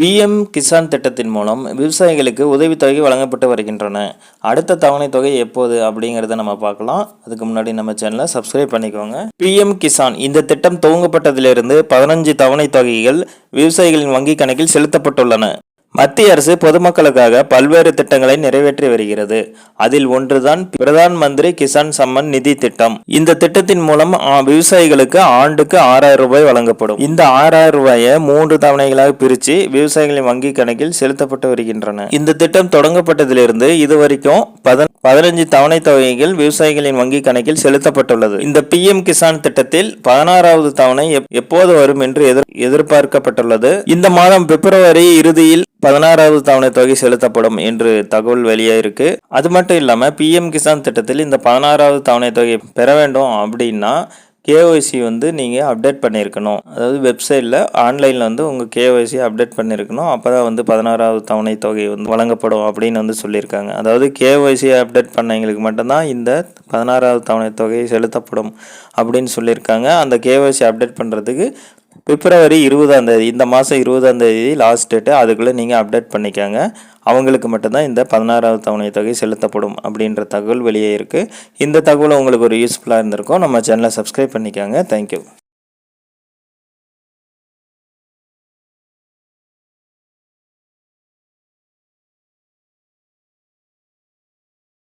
PM Kisan திட்டத்தின் மூலம் விவசாயிகளுக்கு உதவித்தொகை வழங்கப்பட்டு வருகின்றன. அடுத்த தவணை தொகை எப்போது அப்படிங்கிறத நம்ம பார்க்கலாம். அதுக்கு முன்னாடி நம்ம சேனலை சப்ஸ்கிரைப் பண்ணிக்கோங்க. பிஎம் கிசான் இந்த திட்டம் துவங்கப்பட்டதிலிருந்து பதினஞ்சு தவணை தொகைகள் விவசாயிகளின் வங்கி கணக்கில் செலுத்தப்பட்டுள்ளன. மத்திய அரசு பொதுமக்களுக்காக பல்வேறு திட்டங்களை நிறைவேற்றி வருகிறது. அதில் ஒன்றுதான் பிரதான் மந்திரி கிசான் சம்மன் நிதி திட்டம். இந்த திட்டத்தின் மூலம் விவசாயிகளுக்கு ஆண்டுக்கு ஆறாயிரம் ரூபாய் வழங்கப்படும். இந்த ஆறாயிரம் ரூபாயை மூன்று தவணைகளாக பிரித்து விவசாயிகளின் வங்கி கணக்கில் செலுத்தப்பட்டு வருகின்றன. இந்த திட்டம் தொடங்கப்பட்டதிலிருந்து இதுவரைக்கும் பதன் பதினஞ்சு தவணை தொகைகள் விவசாயிகளின் வங்கி கணக்கில் செலுத்தப்பட்டுள்ளது. இந்த பிஎம் கிசான் திட்டத்தில் பதினாறாவது தவணை எப்- எப்போது வரும் என்று எதிர் எதிர்பார்க்கப்பட்டுள்ளது. இந்த மாதம் பிப்ரவரி இறுதியில் பதினாறாவது தவணை தொகை செலுத்தப்படும் என்று தகவல் வெளியாயிருக்கு அது மட்டும் இல்லாமல் பிஎம் கிசான் திட்டத்தில் இந்த பதினாறாவது தவணை தொகை பெற வேண்டும் அப்படின்னா கேஒய்சி வந்து நீங்கள் அப்டேட் பண்ணியிருக்கணும் அதாவது வெப்சைட்டில் ஆன்லைனில் வந்து உங்கள் கேஒய்சி அப்டேட் பண்ணியிருக்கணும் அப்போ தான் வந்து பதினாறாவது தவணை தொகை வந்து வழங்கப்படும் அப்படின்னு வந்து சொல்லியிருக்காங்க. அதாவது கேஒய்சி அப்டேட் பண்ணவங்களுக்கு மட்டும்தான் இந்த பதினாறாவது தவணை தொகை செலுத்தப்படும் அப்படின்னு சொல்லியிருக்காங்க. அந்த கேஒய்சி அப்டேட் பண்ணுறதுக்கு பிப்ரவரி இருபதாம் தேதி இந்த மாதம் இருபதாம் தேதி லாஸ்ட் டேட்டு அதுக்குள்ளே நீங்கள் அப்டேட் பண்ணிக்கோங்க. அவங்களுக்கு மட்டும்தான் இந்த பதினாறாவது தவணை தொகை செலுத்தப்படும் அப்படின்ற தகவல் வெளியே இருக்குது இந்த தகவல் உங்களுக்கு ஒரு யூஸ்ஃபுல்லாக இருந்திருக்கும். நம்ம சேனலை சப்ஸ்கிரைப் பண்ணிக்கோங்க. தேங்க்யூ